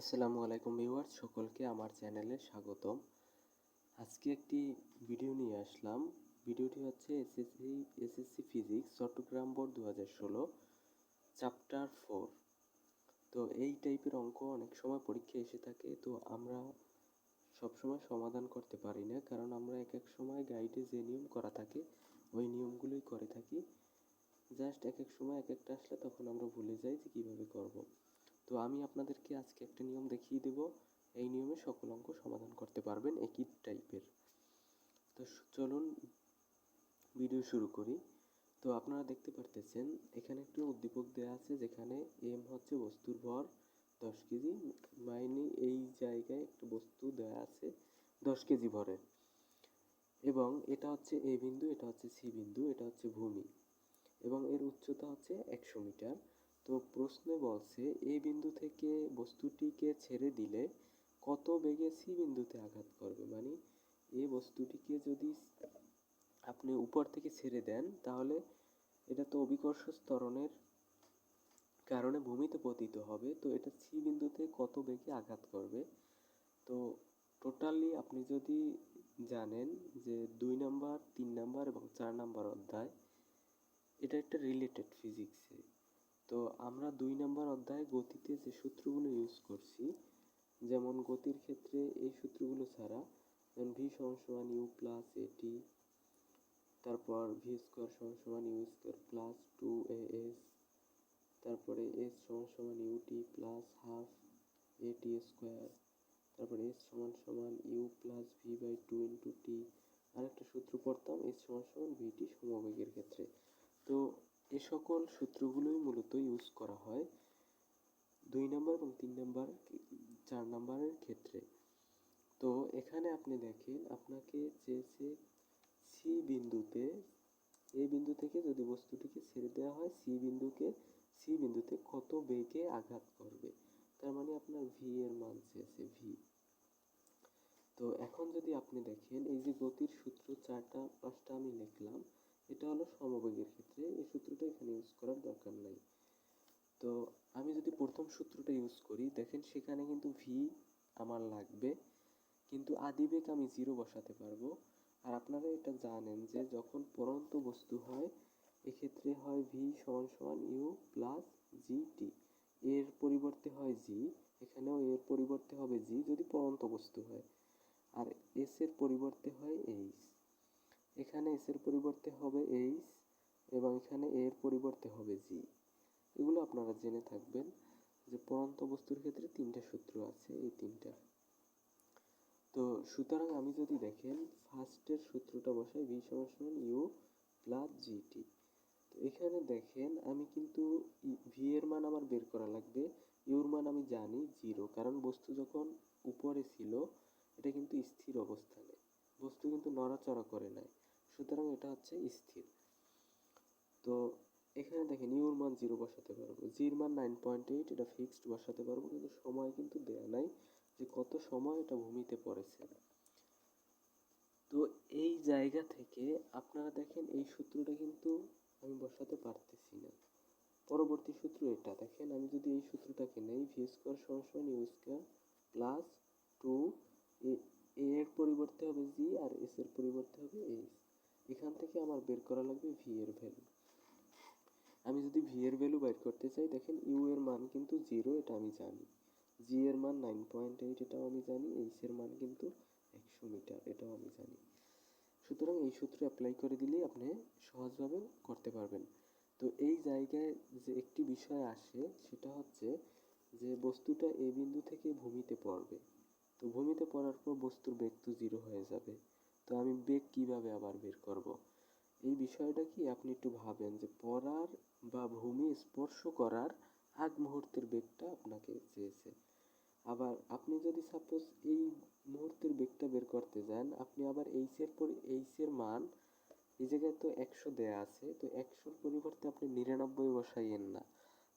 আসসালামু আলাইকুম ভিউয়ার্স, সকলকে আমার চ্যানেলে স্বাগতম। আজকে একটি ভিডিও নিয়ে আসলাম। ভিডিওটি হচ্ছে SSC SSC physics, Chittagong board দু হাজার ষোলো, চ্যাপ্টার ফোর। তো এই টাইপের অঙ্ক অনেক সময় পরীক্ষায় এসে থাকে, তো আমরা সবসময় সমাধান করতে পারি না, কারণ আমরা এক এক সময় গাইডে যে নিয়ম করা থাকে, ওই নিয়মগুলোই করে থাকি। জাস্ট এক এক সময় এক একটা আসলে তখন আমরা ভুলে যাই যে কীভাবে করব। তো আমি আপনাদেরকে আজকে একটা নিয়ম দেখিয়ে দেব। এই নিয়মে সকল অঙ্ক সমাধান করতে পারবেন একই টাইপের। তো চলুন ভিডিও শুরু করি। তো আপনারা দেখতে পারতেছেন, এখানে একটি উদ্দীপক দেওয়া আছে যেখানে এম হচ্ছে বস্তুর ভর দশ কেজি, মাইনে এই জায়গায় একটা বস্তু দেওয়া আছে দশ কেজি ভরের এবং এটা হচ্ছে এ বিন্দু, এটা হচ্ছে সি বিন্দু, এটা হচ্ছে ভূমি। এবং এর উচ্চতা হচ্ছে একশো মিটার। তো প্রশ্নে বলছে এই বিন্দু থেকে বস্তুটিকে ছেড়ে দিলে কত বেগে সি বিন্দুতে আঘাত করবে? মানে এই বস্তুটিকে যদি আপনি উপর থেকে ছেড়ে দেন, তাহলে এটা তো অভিকর্ষ ত্বরণের কারণে ভূমিতে পতিত হবে। তো এটা সি বিন্দুতে কত বেগে আঘাত করবে? তো টোটালি আপনি যদি জানেন যে দুই নাম্বার, তিন নাম্বার এবং চার নাম্বার অধ্যায়, এটা একটা রিলেটেড ফিজিক্সে তো আমরা দুই নাম্বার অধ্যায়ে গতিতে যে সূত্রগুলো ইউজ করছি, যেমন গতির ক্ষেত্রে এই সূত্রগুলো ছাড়া যেমন ভি সমান ইউ প্লাস এটি তারপর ভি স্কোয়ার সমান U square plus two A S তারপরে এস সমান U T plus half A T square তারপরে এস সমান সমান U plus V by two into T আরেকটা সূত্র পড়তাম এস সমান সমান ভিটি সমবেগের ক্ষেত্রে। তো এ সকল সূত্রগুলোই মূলত ইউজ করা হয় দুই নম্বর এবং তিন নম্বর চার নম্বরের ক্ষেত্রে। তো এখানে আপনি দেখেন, আপনাকে চেয়েছে সি বিন্দুতে এই বিন্দু থেকে যদি বস্তুটিকে ছেড়ে দেওয়া হয় সি বিন্দুকে সি বিন্দুতে কত বেগে আঘাত করবে? তার মানে আপনার ভি এর মান চেয়েছে ভি তো এখন যদি আপনি দেখেন, এই যে গতির সূত্র চারটা, পাঁচটা আমি লিখলাম এটা হলো সমবেগের ক্ষেত্রে এই সূত্রটা এখানে ইউজ করার দরকার নাই। তো আমি যদি প্রথম সূত্রটা ইউজ করি, দেখেন সেখানে কিন্তু ভি আমার লাগবে, কিন্তু আদিবেগ আমি জিরো বসাতে পারব। আর আপনারা এটা জানেন যে যখন পরন্ত বস্তু হয়, এক্ষেত্রে হয় ভি সমান সমান ইউ প্লাস জি টি এর পরিবর্তে হয় জি এখানেও এর পরিবর্তে হবে জি যদি পরন্ত বস্তু হয়। আর এস এর পরিবর্তে হয় এইচ এখানে এস এর পরিবর্তে হবে এইচ এবং এখানে এ এর পরিবর্তে হবে জি এগুলো আপনারা জেনে থাকবেন যে পরন্ত বস্তুর ক্ষেত্রে তিনটা সূত্র আছে এই তিনটা। তো সুতরাং আমি যদি দেখেন ফার্স্টের সূত্রটা বসাই ভি সমান ইউ প্লাস জিটি তো এখানে দেখেন, আমি কিন্তু ভি এর মান আমার বের করা লাগবে। ইউর মান আমি জানি জিরো কারণ বস্তু যখন উপরে ছিল, এটা কিন্তু স্থির অবস্থানে। বস্তু কিন্তু নড়াচড়া করে নাই। সুতরাং এটা হচ্ছে স্থির। তো এখানে দেখেন ইউর মান জিরো বসাতে পারব। জির মান নাইন পয়েন্ট এইট এটা ফিক্সড বসাতে পারব, কিন্তু সময় কিন্তু দেয়া নাই যে কত সময় এটা ভূমিতে পড়েছে। তো এই জায়গা থেকে আপনারা দেখেন এই সূত্রটা কিন্তু আমি বসাতে পারতেছি না। পরবর্তী সূত্র এটা। দেখেন আমি যদি এই সূত্রটাকে নেই ভি স্কোয়ার সমান U square plus two A এর পরিবর্তে হবে জি আর এস এর পরিবর্তে হবে এইচ এখান থেকে আমার বের করা লাগবে ভি এর ভ্যালু আমি যদি ভি এর ভ্যালু বের করতে চাই, দেখেন ইউ এর মান কিন্তু জিরো এটা আমি জানি। জি এর মান নাইন পয়েন্ট এইট এটাও আমি জানি। এইচ এর মান কিন্তু একশো মিটার, এটাও আমি জানি। সুতরাং এই সূত্র অ্যাপ্লাই করে দিলেই আপনি সহজভাবে করতে পারবেন। তো এই জায়গায় যে একটি বিষয় আসে, সেটা হচ্ছে যে বস্তুটা এ বিন্দু থেকে ভূমিতে পড়বে। তো ভূমিতে পড়ার পর বস্তুর বেগ তো জিরো হয়ে যাবে। তো আমি বেগ কীভাবে আবার বের করব? এই বিষয়টা কি আপনি একটু ভাবেন যে পড়ার বা ভূমি স্পর্শ করার আগ মুহূর্তের বেগটা আপনাকে চেয়েছে। আবার আপনি যদি সাপোজ এই মুহূর্তের বেগটা বের করতে যান, আপনি আবার এইচের পর এইচের মান এই জায়গায় তো একশো দেয়া আছে, তো একশোর পরিবর্তে আপনি নিরানব্বই বসাইয়েন না।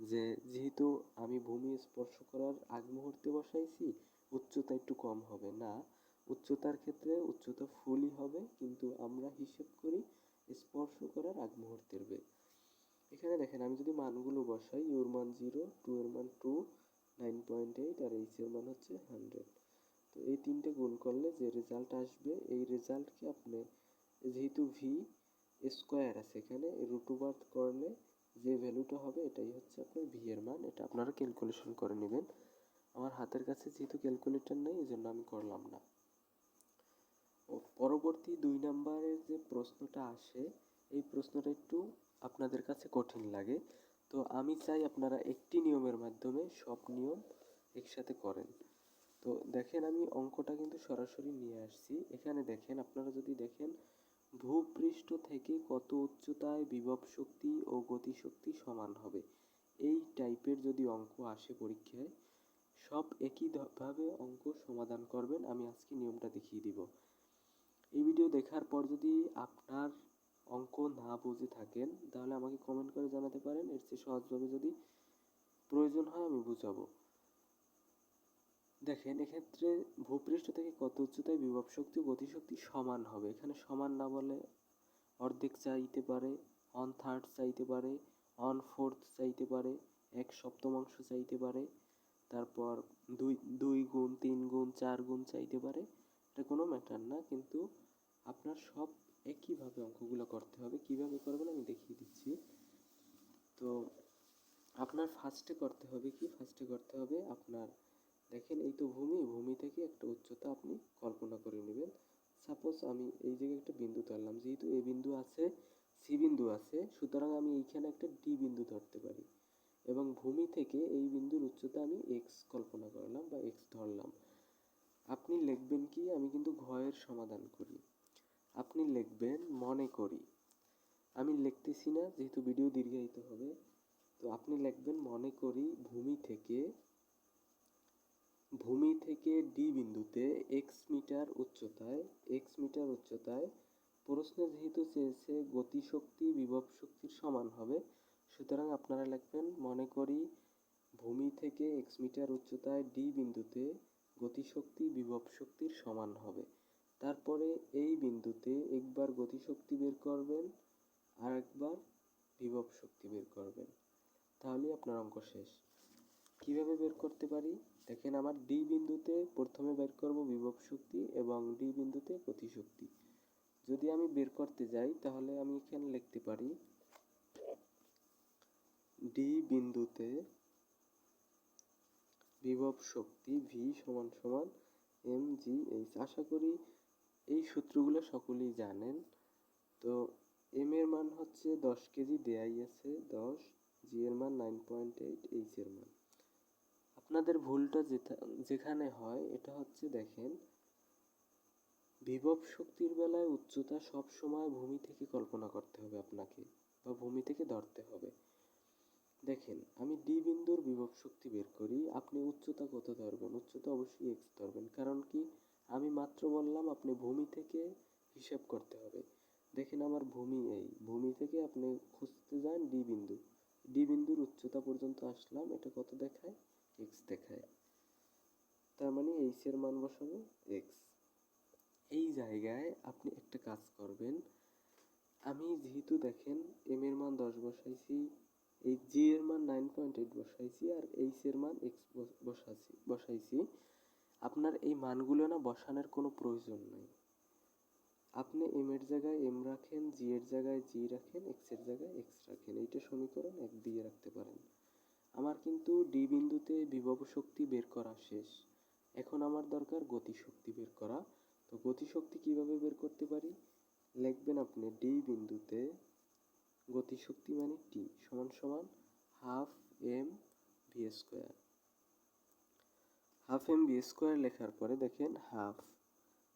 যে যেহেতু আমি ভূমি স্পর্শ করার আগ মুহূর্তে বসাইছি, উচ্চতা একটু কম হবে, না। উচ্চতার ক্ষেত্রে উচ্চতা ফুলই হবে, কিন্তু আমরা হিসেব করি স্পর্শ করার আগ মুহূর্তের বেগ। এখানে দেখেন, আমি যদি মানগুলো বসাই, ইউর মান জিরো, টু এর মান টু, নাইন পয়েন্ট এইট, আর এইচ এর মান হচ্ছে হান্ড্রেড। তো এই তিনটে গুণ করলে যে রেজাল্ট আসবে, এই রেজাল্টকে আপনি যেহেতু ভি স্কোয়ার আছে এখানে রুট ওভার করলে যে ভ্যালুটা হবে, এটাই হচ্ছে আপনার ভি এর মান। এটা আপনারা ক্যালকুলেশন করে নেবেন। আমার হাতের কাছে যেহেতু ক্যালকুলেটর নেই এই জন্য আমি করলাম না। পরবর্তী দুই নম্বরের যে প্রশ্নটা আসে, এই প্রশ্নটা একটু আপনাদের কাছে কঠিন লাগে। তো আমি চাই আপনারা একটি নিয়মের মাধ্যমে সব নিয়ম একসাথে করেন। তো দেখেন, আমি অঙ্কটা কিন্তু সরাসরি নিয়ে আসছি। এখানে দেখেন, আপনারা যদি দেখেন, ভূপৃষ্ঠ থেকে কত উচ্চতায় বিভব শক্তি ও গতিশক্তি সমান হবে। এই টাইপের যদি অঙ্ক আসে পরীক্ষায়, সব একইভাবে অঙ্ক সমাধান করবেন। আমি আজকে নিয়মটা দেখিয়ে দিব। এই ভিডিও দেখার পর যদি আপনার অঙ্ক না বুঝে থাকেন, তাহলে আমাকে কমেন্ট করে জানাতে পারেন। এর চেয়ে সহজভাবে যদি প্রয়োজন হয় আমি বুঝাবো। দেখেন, এক্ষেত্রে ভূপৃষ্ঠ থেকে কত উচ্চতায় বিভব শক্তি গতিশক্তি সমান হবে? এখানে সমান না বলে অর্ধেক চাইতে পারে অন থার্ড চাইতে পারে অন ফোর্থ চাইতে পারে, এক সপ্তমাংশ চাইতে পারে, তারপর দুই দুই গুণ, তিন গুণ, চার গুণ চাইতে পারে। এটা কোনো ম্যাটার না, কিন্তু আপনার সব একইভাবে অঙ্কগুলো করতে হবে। কীভাবে করবেন আমি দেখিয়ে দিচ্ছি। তো আপনার ফার্স্টে করতে হবে কি? ফার্স্টে করতে হবে আপনার, দেখেন এই তো ভূমি ভূমি থেকে একটা উচ্চতা আপনি কল্পনা করে নেবেন। সাপোজ আমি এই জায়গায় একটা বিন্দু ধরলাম, যেহেতু এ বিন্দু আছে সি বিন্দু আছে, সুতরাং আমি এইখানে একটা ডি বিন্দু ধরতে পারি। এবং ভূমি থেকে এই বিন্দুর উচ্চতা আমি এক্স কল্পনা করলাম বা এক্স ধরলাম। আপনি লিখবেন কি? আমি কিন্তু ঘয়ের সমাধান করি। আপনি লিখবেন, মনে করি। আমি লিখতেছি না, যেহেতু ভিডিও দীর্ঘায়িত হবে। তো আপনি লিখবেন, মনে করি, ভূমি থেকে ভূমি থেকে ডি বিন্দুতে এক্স মিটার উচ্চতায় এক্স মিটার উচ্চতায়। প্রশ্ন যেহেতু চেয়েছে, গতিশক্তি, বিভব শক্তির সমান হবে। সুতরাং আপনারা লিখবেন, মনে করি, ভূমি থেকে এক্স মিটার উচ্চতায় ডি বিন্দুতে গতিশক্তি, বিভব শক্তির সমান হবে। তারপরে এই বিন্দুতে একবার গতিশক্তি বের করবেন আর একবার বিভব শক্তি বের করবেন। তাহলেই আপনার অঙ্ক শেষ। কীভাবে বের করতে পারি? দেখেন আমার ডি বিন্দুতে প্রথমে বের করব বিভব শক্তি এবং ডি বিন্দুতে গতিশক্তি। যদি আমি বের করতে যাই, তাহলে আমি এখানে লিখতে পারি ডি বিন্দুতে বিভব শক্তি ভি সমান সমান এম জি এইচ আশা করি এই সূত্রগুলো সকলেই জানেন। তো এম এর মান হচ্ছে দশ কেজি দেয়াই আছে দশ জি এর মান নাইন পয়েন্ট এইট এইচ এর মান। আপনাদের ভুলটা যেখানে হয়, এটা হচ্ছে দেখেন, বিভব শক্তির বেলায় উচ্চতা সব সময় ভূমি থেকে কল্পনা করতে হবে আপনাকে, বা ভূমি থেকে ধরতে হবে। দেখেন, আমি ডি বিন্দুর বিভব শক্তি বের করি, আপনি উচ্চতা কত ধরবেন? উচ্চতা অবশ্যই এক্স ধরবেন, কারণ কি? আমি মাত্র বললাম আপনি ভূমি থেকে হিসাব করতে হবে। দেখেন আমার ভূমি এই। ভূমি থেকে আপনি খুঁজতে যান ডি বিন্দু। ডি বিন্দুর উচ্চতা পর্যন্ত আসলাম। এটা কত দেখায়? এক্স দেখায়। তার মানে এইচ এর মান বসাবো এক্স এই জায়গায় আপনি একটা কাজ করবেন। আমি যেহেতু দেখেন এম এর মান দশ বসাইছি এই জি এর মান নাইন পয়েন্ট এইট বসাইছি, আর এইচ এর মান এক্স বসাইছি বসাইছি। আপনার এই মানগুলো না বসানোর কোনো প্রয়োজন নেই। আপনি এম এর জায়গায় এম রাখেন জি এর জায়গায় জি রাখেন এক্সের জায়গায় এক্স রাখেন। এইটা সমীকরণ এক দিয়ে রাখতে পারেন। আমার কিন্তু ডি বিন্দুতে বিভব শক্তি বের করা শেষ। এখন আমার দরকার গতিশক্তি বের করা। তো গতিশক্তি কীভাবে বের করতে পারি? লিখবেন আপনি ডি বিন্দুতে গতিশক্তি মানে টি সমান সমান half M V square half M V square লেখার পরে দেখেন হাফ।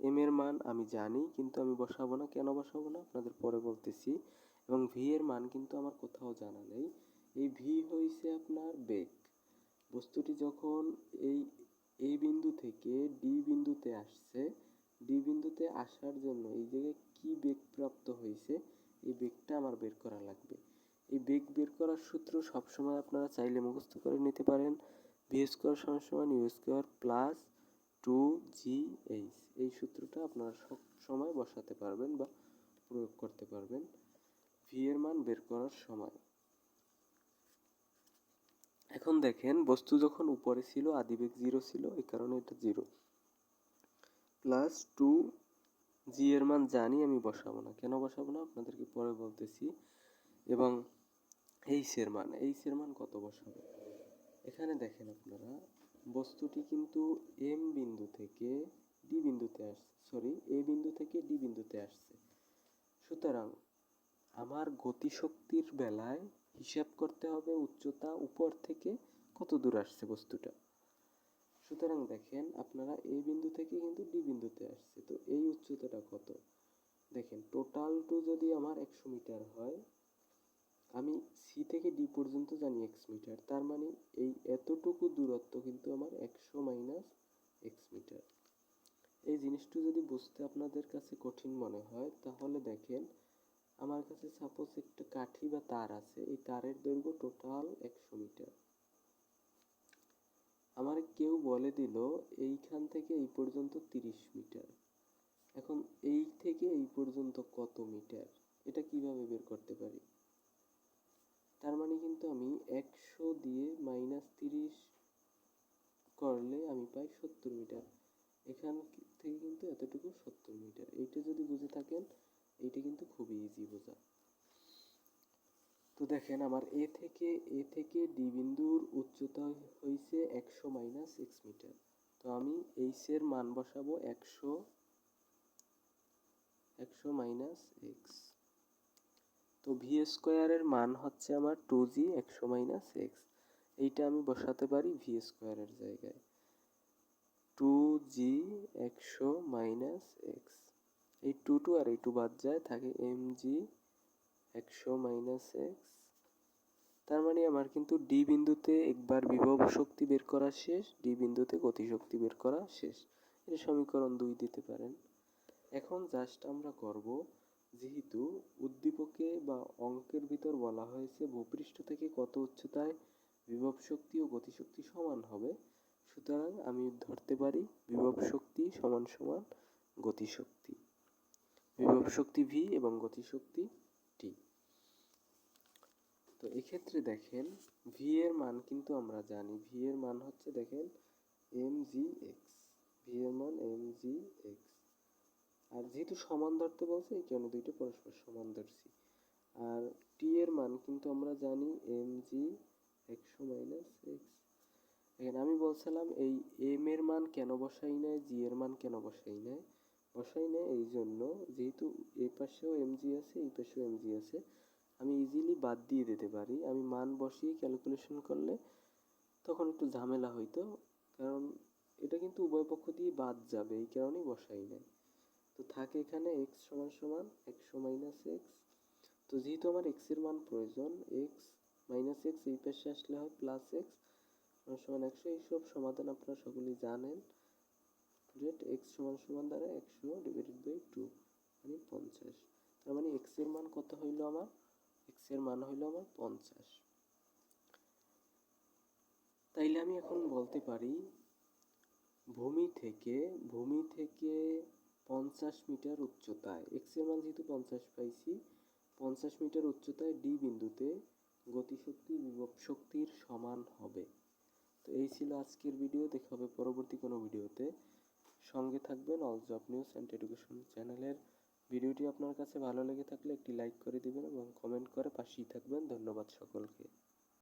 এম এর মান আমি জানি, কিন্তু আমি বসাবো না। কেন বসাবো না? আপনাদের পরে বলতেছি। এবং ভি এর মান কিন্তু আমার কোথাও জানা নেই। এই ভি হয়েছে আপনার বেগ। বস্তুটি যখন এই এই বিন্দু থেকে ডি বিন্দুতে আসছে, ডি বিন্দুতে আসার জন্য এই জায়গায় কি বেগ প্রাপ্ত হয়েছে এই বেগটা আমার বের করা লাগবে। এই বেগ বের করার সূত্র সবসময় আপনারা চাইলে মুখস্থ করে নিতে পারেন। ভি স্কোয়ার সমান U square plus two G H এই সূত্রটা আপনারা সব সময় বসাতে পারবেন বা প্রয়োগ করতে পারবেন। ভি এর মান বের করার সময়। এখন দেখেন, বস্তু যখন উপরে ছিল, আদিবেগ জিরো ছিল, এই কারণে এটা জিরো প্লাস টু জি এর মান জানি, আমি বসাবো না। কেন বসাবো না? আপনাদেরকে পরে বলতেছি। এবং এইচের মান এইচের মান কত বসাবো? এখানে দেখেন আপনারা, বস্তুটি কিন্তু এম বিন্দু থেকে ডি বিন্দুতে আসছে সরি এ বিন্দু থেকে ডি বিন্দুতে আসছে। সুতরাং আমার গতিশক্তির বেলায় হিসাব করতে হবে উচ্চতা উপর থেকে কত দূর আসছে বস্তুটা। সুতরাং দেখেন, আপনারা এই বিন্দু থেকে কিন্তু ডি বিন্দুতে আসছে, তো এই উচ্চতাটা কত? দেখেন টোটাল টু যদি আমার একশো মিটার হয় আমি সি থেকে ডি পর্যন্ত জানি এক্স মিটার তার মানে এই এতটুকু দূরত্ব কিন্তু আমার একশো মাইনাস এক্স মিটার এই জিনিসটা যদি বুঝতে আপনাদের কাছে কঠিন মনে হয়, তাহলে দেখেন আমার কাছে সাপোজ একটা কাঠি বা তার আছে, এই তারের দৈর্ঘ্য টোটাল একশো মিটার আমার কেউ বলে দিল, এইখান থেকে এই পর্যন্ত তিরিশ মিটার এখন এই থেকে এই পর্যন্ত কত মিটার এটা কীভাবে বের করতে পারি? তার মানে কিন্তু আমি একশো দিয়ে মাইনাস তিরিশ করলে আমি পাই সত্তর মিটার। এখান থেকে কিন্তু এতটুকু সত্তর মিটার। এইটা যদি বুঝে থাকেন, এইটা কিন্তু খুবই ইজি বোঝা। তো দেখেন আমার এ থেকে এ থেকে ডি বিন্দুর উচ্চতা হয়েছে একশো মাইনাস এক্স মিটার তো আমি এইচের মান বসাবো একশো একশো মাইনাস এক্স তো ভি স্কোয়ারের মান হচ্ছে আমার টু জি একশো মাইনাস এক্স এইটা আমি বসাতে পারি ভি স্কোয়ারের জায়গায়। টু জি একশো মাইনাস এক্স এই টু টু আর এই টু বাদ যায়, থাকে এম জি একশো মাইনাস এক্স তার মানে আমার কিন্তু ডি বিন্দুতে একবার বিভব শক্তি বের করা শেষ ডি বিন্দুতে গতিশক্তি বের করা শেষ। এটা সমীকরণ দুই দিতে পারেন। এখন জাস্ট আমরা করব যেহেতু উদ্দীপকে বা অঙ্কের ভিতর বলা হয়েছে ভূপৃষ্ঠ থেকে কত উচ্চতায় বিভব শক্তি ও গতিশক্তি সমান হবে, সুতরাং আমি ধরতে পারি বিভব শক্তি সমান সমান গতিশক্তি। বিভব শক্তি ভি এবং গতিশক্তি টি তো এক্ষেত্রে দেখেন ভি এর মান কিন্তু আমরা জানি। ভি এর মান হচ্ছে দেখেন এম জি এক্স ভি এর মান এম জি এক্স আর যেহেতু সমান ধরতে বলছে, এই কারণে দুইটা পরস্পর সমান ধরছি। আর টি এর মান কিন্তু আমরা জানি এম জি একশো মাইনাস এক্স এখানে আমি বলছিলাম এই এম এর মান কেন বসাই নাই জি এর মান কেন বসাই নাই? বসাই নাই এই জন্য যেহেতু এ পাশেও এম জি আছে, এই পাশেও এম জি আছে, আমি ইজিলি বাদ দিয়ে দিতে পারি। আমি মান বসিয়ে ক্যালকুলেশন করলে তখন একটু ঝামেলা হইতো, কারণ এটা কিন্তু উভয় পক্ষ দিয়ে বাদ যাবে, এই কারণেই বসাই নাই। তো থাকে এখানে এক্স সমান সমান একশো মাইনাস এক্স তো যেহেতু আমার এক্সের মান প্রয়োজন এক্স মাইনাস এক্স এই পাশে আসলে হয় প্লাস এক্স সমান একশো। এইসব সমাধান আপনারা সকলেই জানেন। রেট এক্স সমান সমান দ্বারা একশো ডিভাইডেড বাই টু মানে পঞ্চাশ। তার মানে এক্সের মান কত হইল আমার? এক্সের মান হইল আমার পঞ্চাশ। তাইলে আমি এখন বলতে পারি, ভূমি থেকে ভূমি থেকে পঞ্চাশ মিটার উচ্চতায় এক্সের মান যেহেতু পঞ্চাশ পাইছি, পঞ্চাশ মিটার উচ্চতায় ডি বিন্দুতে গতিশক্তি বিভব শক্তির সমান হবে। তো এই ছিল আজকের ভিডিও দেখা হবে পরবর্তী কোনো ভিডিওতে সঙ্গে থাকবেন all job news and education চ্যানেলের। ভিডিওটি আপনার কাছে ভালো লেগে থাকলে একটি লাইক করে দিবেন এবং কমেন্ট করে পাশেই থাকবেন। ধন্যবাদ সকলকে।